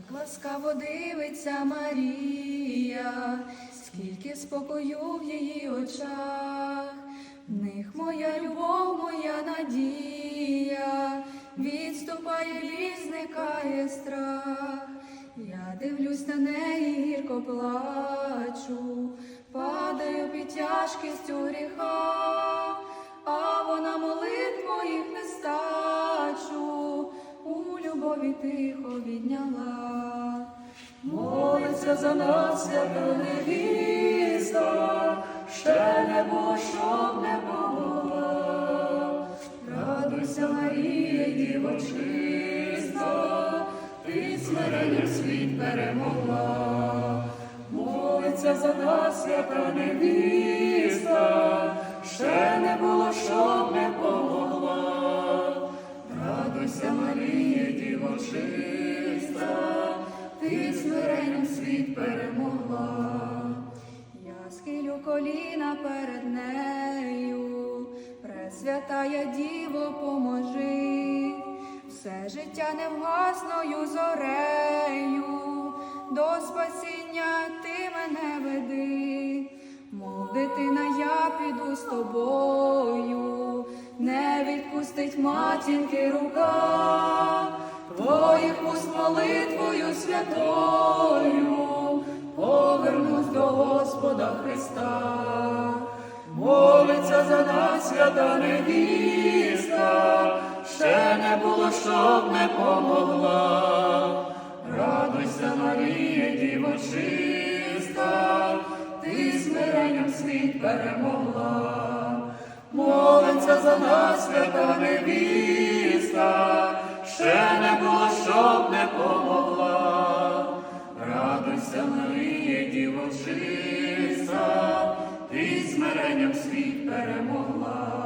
Як ласкаво дивиться Марія, скільки спокою в її очах, в них моя любов, моя надія, відступає ліс, зникає страх. Я дивлюсь на неї, гірко плачу, падаю під тяжкістю гріха, любові тихо відняла. Молиться за нас, свята невіста, ще не було, щоб не помогла. Радуйся, Марія, діво чиста, ти смиренням світ перемогла. Молиться за нас, свята невіста, коліна перед нею, пресвятая діво, поможи, все життя невгасною зорею, до спасіння ти мене веди, мов дитина, я піду з тобою, не відпустить матінки рука, твоїх уст молитвою святою, Господа Христа. Молиться за нас, свята невіста, ще не було, щоб не помогла. Радуйся, Марія, діво чиста, ти смиренням світ перемогла. Молиться за нас, свята невіста, ще не було, щоб не помогла. Радуйся, Марія, діво чиста, душа, ти смиренням світ перемогла.